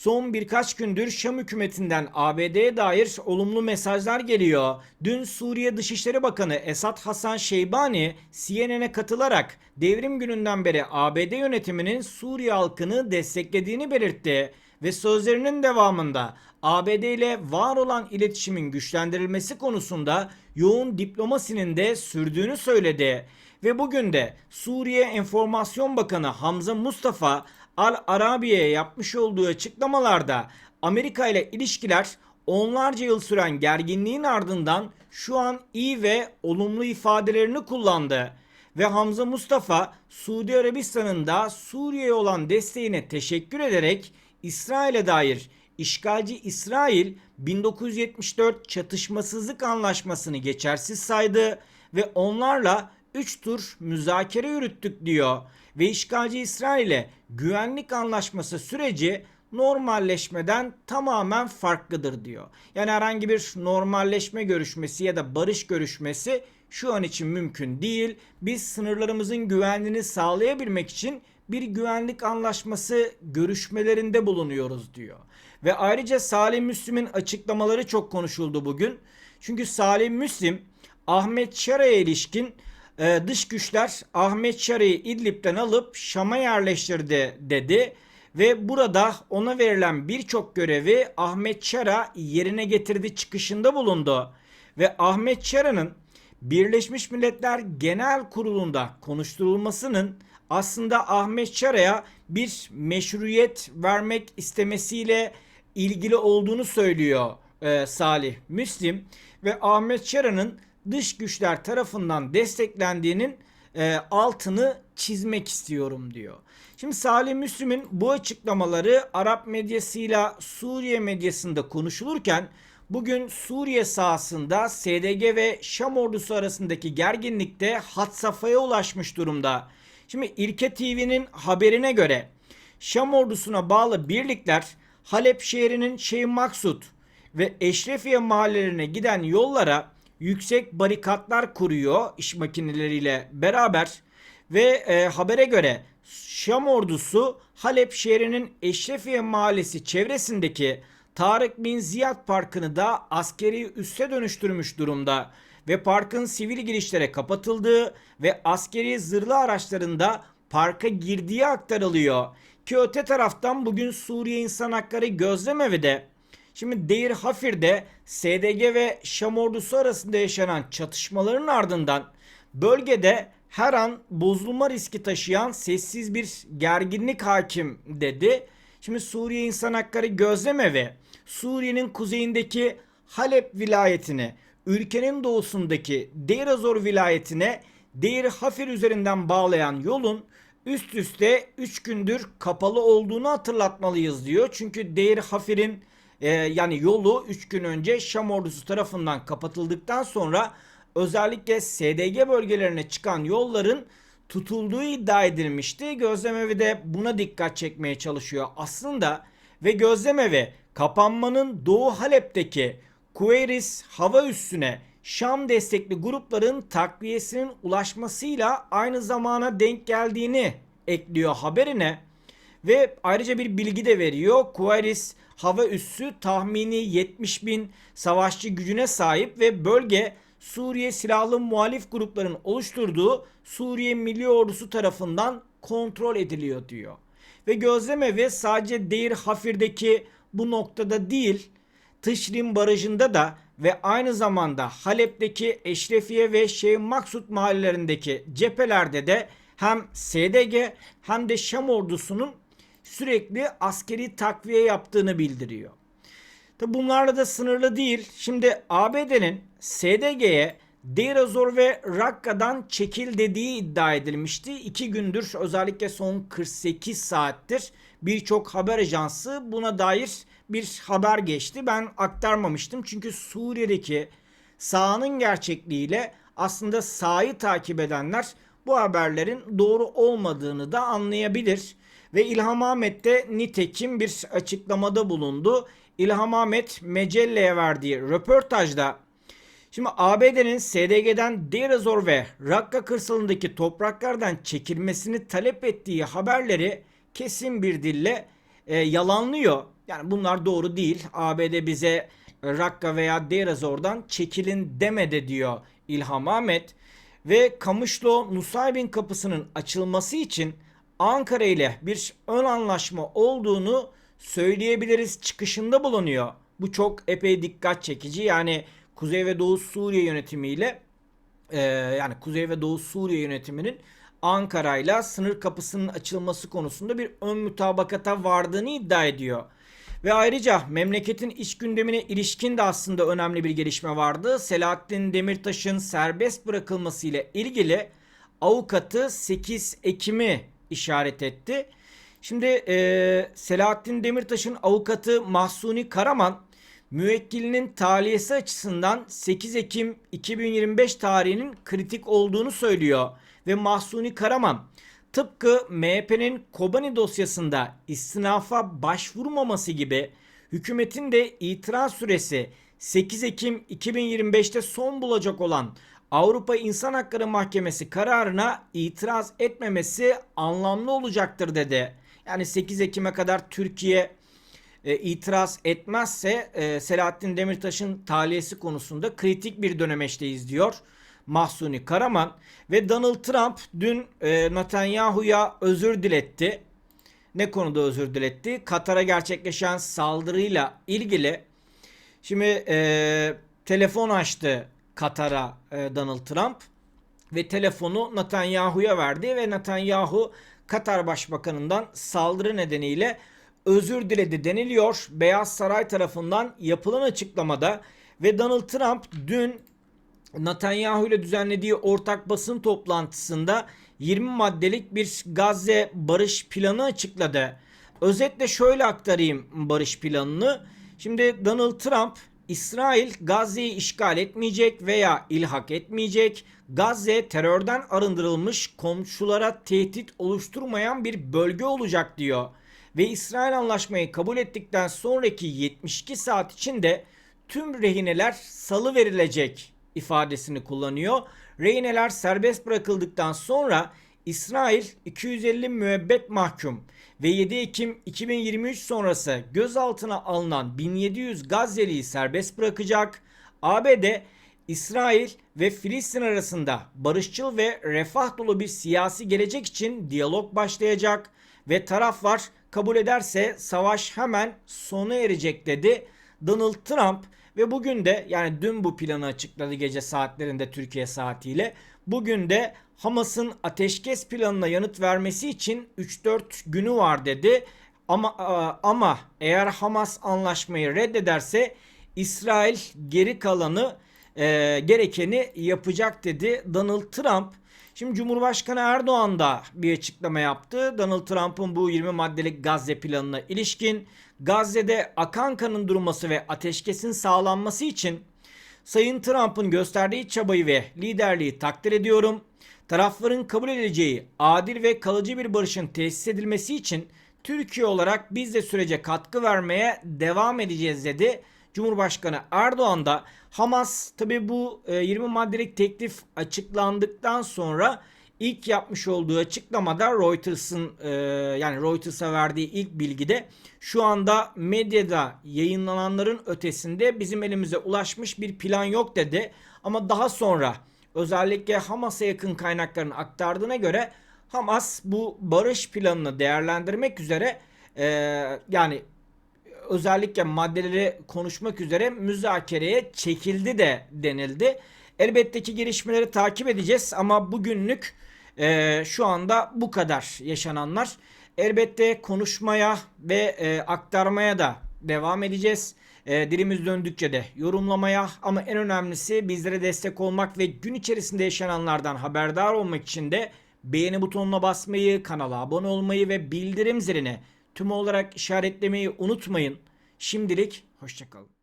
Son birkaç gündür Şam hükümetinden ABD'ye dair olumlu mesajlar geliyor. Dün Suriye Dışişleri Bakanı Esad Hasan Şeybani CNN'e katılarak devrim gününden beri ABD yönetiminin Suriye halkını desteklediğini belirtti ve sözlerinin devamında ABD ile var olan iletişimin güçlendirilmesi konusunda yoğun diplomasinin de sürdüğünü söyledi. Ve bugün de Suriye Enformasyon Bakanı Hamza Mustafa Al Arabiye'ye yapmış olduğu açıklamalarda Amerika ile ilişkiler onlarca yıl süren gerginliğin ardından şu an iyi ve olumlu ifadelerini kullandı. Ve Hamza Mustafa Suudi Arabistan'ın da Suriye'ye olan desteğine teşekkür ederek İsrail'e dair işgalci İsrail 1974 çatışmasızlık anlaşmasını geçersiz saydı ve onlarla 3 tur müzakere yürüttük diyor ve işgalci İsrail'e güvenlik anlaşması süreci normalleşmeden tamamen farklıdır diyor. Yani herhangi bir normalleşme görüşmesi ya da barış görüşmesi şu an için mümkün değil. Biz sınırlarımızın güvenliğini sağlayabilmek için bir güvenlik anlaşması görüşmelerinde bulunuyoruz diyor. Ve ayrıca Salih Müslim'in açıklamaları çok konuşuldu bugün. Çünkü Salih Müslim Ahmet Şara'ya ilişkin e, dış güçler Ahmet Şara'yı İdlib'den alıp Şam'a yerleştirdi dedi ve burada ona verilen birçok görevi Ahmet Şara yerine getirdi çıkışında bulundu. Ve Ahmet Şara'nın Birleşmiş Milletler Genel Kurulu'nda konuşturulmasının aslında Ahmet Şara'ya bir meşruiyet vermek istemesiyle ilgili olduğunu söylüyor e, Salih Müslim. Ve Ahmet Şara'nın dış güçler tarafından desteklendiğinin e, altını çizmek istiyorum diyor. Şimdi Salih Müslim'in bu açıklamaları Arap medyasıyla Suriye medyasında konuşulurken bugün Suriye sahasında SDG ve Şam ordusu arasındaki gerginlikte had safhaya ulaşmış durumda. Şimdi İlke TV'nin haberine göre Şam ordusuna bağlı birlikler Halep şehrinin Şeyh Maksut ve Eşrefiye mahallelerine giden yollara yüksek barikatlar kuruyor iş makineleriyle beraber ve e, habere göre Şam ordusu Halep şehrinin Eşrefiye mahallesi çevresindeki Tarık bin Ziyad Parkı'nı da askeri üsse dönüştürmüş durumda ve parkın sivil girişlere kapatıldığı ve askeri zırhlı araçlarında parka girdiği aktarılıyor. Ki öte taraftan bugün Suriye İnsan Hakları Gözlemevi de Şimdi Deir Hafir'de SDG ve Şam ordusu arasında yaşanan çatışmaların ardından bölgede her an bozulma riski taşıyan sessiz bir gerginlik hakim dedi. Şimdi Suriye İnsan Hakları Gözlemevi Suriye'nin kuzeyindeki Halep vilayetini, ülkenin doğusundaki Deir Azor vilayetine Deir Hafir üzerinden bağlayan yolun üst üste 3 gündür kapalı olduğunu hatırlatmalıyız diyor. Çünkü Deir Hafir'in e, yani yolu 3 gün önce Şam ordusu tarafından kapatıldıktan sonra özellikle SDG bölgelerine çıkan yolların tutulduğu iddia edilmişti. Gözlemevi de buna dikkat çekmeye çalışıyor aslında ve gözlemevi kapanmanın Doğu Halep'teki Kuveris hava üssüne Şam destekli grupların takviyesinin ulaşmasıyla aynı zamana denk geldiğini ekliyor haberine ve ayrıca bir bilgi de veriyor. Kuveris hava üssü tahmini 70 bin savaşçı gücüne sahip ve bölge Suriye silahlı muhalif grupların oluşturduğu Suriye Milli Ordusu tarafından kontrol ediliyor diyor. Ve gözleme ve sadece Deir Hafir'deki bu noktada değil Tışrin Barajı'nda da ve aynı zamanda Halep'teki Eşrefiye ve Şeyh Maksut mahallelerindeki cephelerde de hem SDG hem de Şam ordusunun sürekli askeri takviye yaptığını bildiriyor. Tabi bunlarla da sınırlı değil. Şimdi ABD'nin SDG'ye Deir Azor ve Rakka'dan çekil dediği iddia edilmişti. İki gündür özellikle son 48 saattir birçok haber ajansı buna dair bir haber geçti. Ben aktarmamıştım çünkü Suriye'deki sahanın gerçekliğiyle aslında sahayı takip edenler bu haberlerin doğru olmadığını da anlayabilir. Ve İlham Ahmet de nitekim bir açıklamada bulundu. İlham Ahmet Mecelle'ye verdiği röportajda Şimdi ABD'nin SDG'den Deir ve Rakka kırsalındaki topraklardan çekilmesini talep ettiği haberleri kesin bir dille e, yalanlıyor. Yani bunlar doğru değil. ABD bize Rakka veya Deir çekilin demedi diyor İlham Ahmet. Ve Kamışlo Nusaybin kapısının açılması için Ankara ile bir ön anlaşma olduğunu söyleyebiliriz çıkışında bulunuyor. Bu çok epey dikkat çekici. Yani Kuzey ve Doğu Suriye yönetimiyle e, yani Kuzey ve Doğu Suriye yönetiminin Ankara ile sınır kapısının açılması konusunda bir ön mutabakata vardığını iddia ediyor. Ve ayrıca memleketin iç gündemine ilişkin de aslında önemli bir gelişme vardı. Selahattin Demirtaş'ın serbest bırakılması ile ilgili avukatı 8 Ekim'i işaret etti. Şimdi e, Selahattin Demirtaş'ın avukatı Mahsuni Karaman müvekkilinin taliyesi açısından 8 Ekim 2025 tarihinin kritik olduğunu söylüyor. Ve Mahsuni Karaman tıpkı MHP'nin Kobani dosyasında istinafa başvurmaması gibi hükümetin de itiraz süresi 8 Ekim 2025'te son bulacak olan Avrupa İnsan Hakları Mahkemesi kararına itiraz etmemesi anlamlı olacaktır dedi. Yani 8 Ekim'e kadar Türkiye e, itiraz etmezse e, Selahattin Demirtaş'ın taliyesi konusunda kritik bir dönemeçteyiz diyor. Mahsuni Karaman ve Donald Trump dün e, Netanyahu'ya özür diletti. Ne konuda özür diletti? Katar'a gerçekleşen saldırıyla ilgili şimdi e, telefon açtı Katar'a e, Donald Trump ve telefonu Netanyahu'ya verdi ve Netanyahu Katar Başbakanı'ndan saldırı nedeniyle özür diledi deniliyor. Beyaz Saray tarafından yapılan açıklamada ve Donald Trump dün Netanyahu ile düzenlediği ortak basın toplantısında 20 maddelik bir Gazze barış planı açıkladı. Özetle şöyle aktarayım barış planını. Şimdi Donald Trump İsrail Gazze'yi işgal etmeyecek veya ilhak etmeyecek. Gazze terörden arındırılmış komşulara tehdit oluşturmayan bir bölge olacak diyor. Ve İsrail anlaşmayı kabul ettikten sonraki 72 saat içinde tüm rehineler salı verilecek ifadesini kullanıyor. Rehineler serbest bırakıldıktan sonra İsrail 250 müebbet mahkum ve 7 Ekim 2023 sonrası gözaltına alınan 1700 Gazze'liyi serbest bırakacak. ABD İsrail ve Filistin arasında barışçıl ve refah dolu bir siyasi gelecek için diyalog başlayacak ve taraflar kabul ederse savaş hemen sona erecek dedi Donald Trump ve bugün de yani dün bu planı açıkladı gece saatlerinde Türkiye saatiyle. Bugün de Hamas'ın ateşkes planına yanıt vermesi için 3-4 günü var dedi. Ama ama eğer Hamas anlaşmayı reddederse İsrail geri kalanı e, gerekeni yapacak dedi Donald Trump. Şimdi Cumhurbaşkanı Erdoğan da bir açıklama yaptı. Donald Trump'ın bu 20 maddelik Gazze planına ilişkin Gazze'de akan kanın durması ve ateşkesin sağlanması için Sayın Trump'ın gösterdiği çabayı ve liderliği takdir ediyorum. Tarafların kabul edeceği adil ve kalıcı bir barışın tesis edilmesi için Türkiye olarak biz de sürece katkı vermeye devam edeceğiz dedi. Cumhurbaşkanı Erdoğan da Hamas tabi bu 20 e, maddelik teklif açıklandıktan sonra ilk yapmış olduğu açıklamada Reuters'ın e, yani Reuters'a verdiği ilk bilgide şu anda medyada yayınlananların ötesinde bizim elimize ulaşmış bir plan yok dedi. Ama daha sonra özellikle Hamas'a yakın kaynakların aktardığına göre Hamas bu barış planını değerlendirmek üzere e, yani özellikle maddeleri konuşmak üzere müzakereye çekildi de denildi. Elbette ki gelişmeleri takip edeceğiz ama bugünlük e, şu anda bu kadar yaşananlar. Elbette konuşmaya ve e, aktarmaya da devam edeceğiz. E, dilimiz döndükçe de yorumlamaya ama en önemlisi bizlere destek olmak ve gün içerisinde yaşananlardan haberdar olmak için de beğeni butonuna basmayı, kanala abone olmayı ve bildirim zilini tüm olarak işaretlemeyi unutmayın. Şimdilik hoşçakalın.